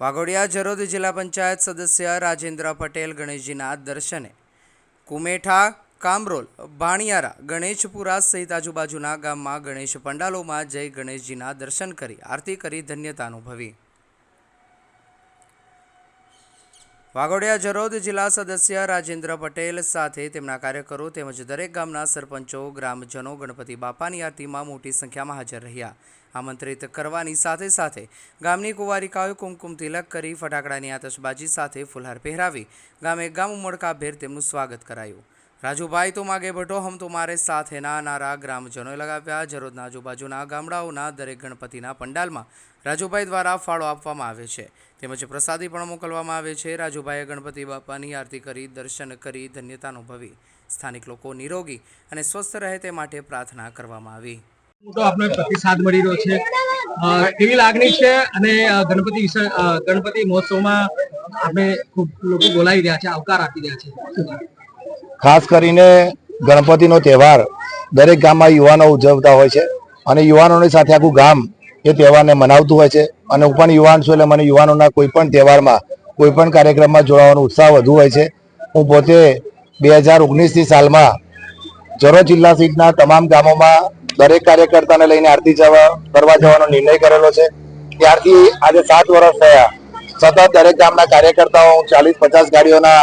વાઘોડિયા, જરોદ જિલ્લા પંચાયત સદસ્ય રાજેન્દ્ર પટેલ ગણેશજીના દર્શને. કુમેઠા, કામરોલ, ભાણિયારા, ગણેશપુરા સહિત આજુબાજુના ગામમાં ગણેશ પંડાલોમાં જઈ ગણેશજીના દર્શન કરી આરતી કરી ધન્યતા અનુભવી. વાઘોડિયા જરોદ જિલ્લા સદસ્ય રાજેન્દ્ર પટેલ સાથે તેમના કાર્યકરો તેમજ દરેક ગામના સરપંચો, ગ્રામજનો, ગણપતિ બાપાની આરતીમાં મોટી સંખ્યામાં હાજર રહ્યા. આમંત્રિત કરવાની સાથે સાથે ગામની કુંવારિકાઓએ કુમકુમ તિલક કરી ફટાકડાની આતશબાજી સાથે ફુલહાર પહેરાવી ગામે ગામ ઉમળકાભેર તેમનું સ્વાગત કરાયું. રાજુભાઈ, તો માગે ભટો, હમ તો મારે સાથેના નારા ગ્રામજનોએ લગાવ્યા. જરોદના આજુબાજુના ગામડાઓના દરેક ગણપતિના પંડાલમાં રાજુભાઈ દ્વારા ફાળો આપવામાં આવે છે. તેમજ પ્રસાદી પણ મોકલવામાં આવે છે. રાજુભાઈએ ગણપતિ બાપાની આરતી કરી, દર્શન કરી, ધન્યતા અનુભવી. સ્થાનિક લોકો નિરોગી અને સ્વસ્થ રહે તે માટે પ્રાર્થના કરવામાં આવી. તો આપનો પ્રતિસાદ મળી રહ્યો છે. એવી લાગણી છે અને ગણપતિ ગણપતિ મહોત્સવમાં આપણે ખૂબ લોકો બોલાવી રહ્યા છે, આવકાર આપી રહ્યા છે? ખાસ કરીને ગણપતિનો તહેવાર દરેક ગામમાં યુવાનો ઉજવતા હોય છે અને યુવાનોની સાથે આખું ગામ એ તહેવારને મનાવતું હોય છે. અને હું પણ યુવાન છું એટલે મને યુવાનોના કોઈ પણ તહેવારમાં, કોઈ પણ કાર્યક્રમમાં જોડાવાનો ઉત્સાહ વધુ હોય છે. હું પોતે બે હજાર ઓગણીસની સાલમાં જરો જિલ્લા સીટના તમામ ગામોમાં દરેક કાર્યકર્તાને લઈને આરતી જવા કરવા જવાનો નિર્ણય કરેલો છે. ત્યારથી આજે સાત વર્ષ થયા. સતત દરેક ગામના કાર્યકર્તાઓ ચાલીસ પચાસ ગાડીઓના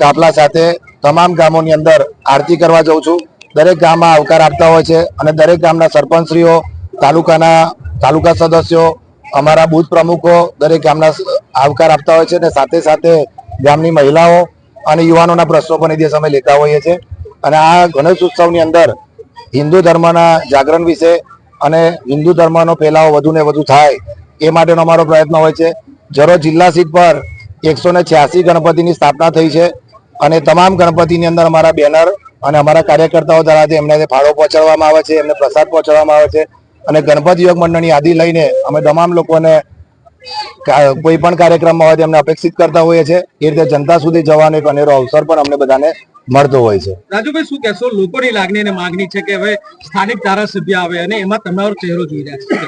કાફલા સાથે તમામ ગામોની અંદર આરતી કરવા જઉં છું. દરેક ગામમાં આવકાર આપતા હોય છે અને દરેક ગામના સરપંચશ્રીઓ, તાલુકાના, તાલુકા સદસ્યો, અમારા બૂથ પ્રમુખો દરેક ગામના આવકાર આપતા હોય છે અને સાથે સાથે ગામની મહિલાઓ અને યુવાનોના પ્રશ્નો પણ એ દિવસ અમે લેતા હોઈએ છીએ. અને આ ગણેશ ઉત્સવની અંદર હિન્દુ ધર્મના જાગરણ વિશે અને હિન્દુ ધર્મનો ફેલાવો વધુ ને વધુ થાય એ માટેનો અમારો પ્રયત્ન હોય છે. જરો જિલ્લા સીટ પર એકસો ને છ્યાસી ગણપતિની સ્થાપના થઈ છે અને તમામ ગણપતિની અંદર અમારા બેનર અને અમારા કાર્યકર્તાઓ દ્વારા એમને ફાળો પહોંચાડવામાં આવે છે એમને પ્રસાદ પહોંચાડવામાં આવે છે અને ગણપતિ યોગ મંડળની યાદી લઈને અમે તમામ લોકોને કોઈ પણ કાર્યક્રમમાં હોય તેમને અપેક્ષિત કરતા હોઈએ છીએ. એ રીતે જનતા સુધી જવાનો એક અનેરો અવસર પણ અમને બધાને મળતો હોય છે. રાજુભાઈ શું કહેશો? લોકોની લાગણી અને માંગણી છે કે હવે સ્થાનિક ધારાસભ્ય આવે અને એમાં તમારો ચહેરો જોઈ રહ્યા છે.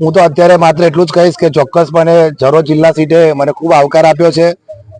હું તો અત્યારે માત્ર એટલું જ કહીશ કે ચોક્કસપણે જરો જિલ્લા સીટે મને ખૂબ આવકાર આપ્યો છે.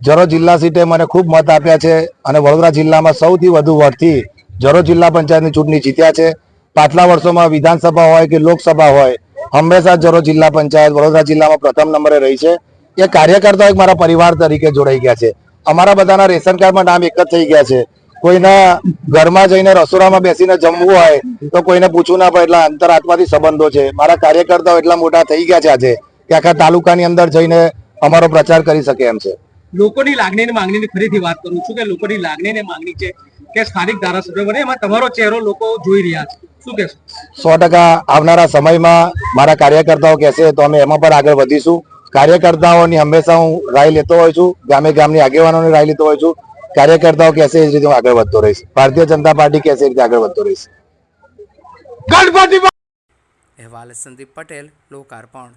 જરો જિલ્લા સીટે મને ખૂબ મત આપ્યા છે અને વડોદરા જિલ્લામાં સૌથી વધુ વોટથી જરો જિલ્લા પંચાયતની ચૂંટણી જીત્યા છે. પાછલા વર્ષોમાં વિધાનસભા હોય કે લોકસભા હોય, હંમેશા જરો જિલ્લા પંચાયત વડોદરા જિલ્લામાં પ્રથમ નંબરે રહી છે. એ કાર્યકર્તાઓ એક મારા પરિવાર તરીકે જોડાઈ ગયા છે. અમારા બધાના રેશન કાર્ડમાં નામ એક જ થઈ ગયા છે. કોઈના ઘરમાં જઈને રસોડામાં બેસીને જમવું હોય, તો કોઈને પૂછવું ના પડે એટલા અંતરાત્માથી સંબંધો છે. મારા કાર્યકર્તાઓ એટલા મોટા થઈ ગયા છે આજે કે આખા તાલુકાની અંદર જઈને અમારો પ્રચાર કરી શકે એમ છે. લોકોની લાગણી અને માંગણીની ફરીથી વાત કરું છું કે લોકોની લાગણી અને માંગણી છે કે સ્થાનિક ધારાસભ્ય બને. એમાં તમારો ચહેરો લોકો જોઈ રહ્યા છે. શું કહેશો? સો ટકા આવનારા સમયમાં મારા કાર્યકર્તાઓ કહેશે તો અમે એમાં પણ આગળ વધીશું. કાર્યકર્તાઓની હંમેશા હું રાય લેતો હોઉં છું ગામે ગામની આગેવાનોની રાય લેતો હોઉં છું. કાર્યકર્તાઓ કહેશે એ રીતે હું આગળ વધતો રહીશ. ભારતીય જનતા પાર્ટી કહેશે એ રીતે આગળ વધતો રહીશ. અહેવાલ સંદીપ પટેલ લોકાર્પણ.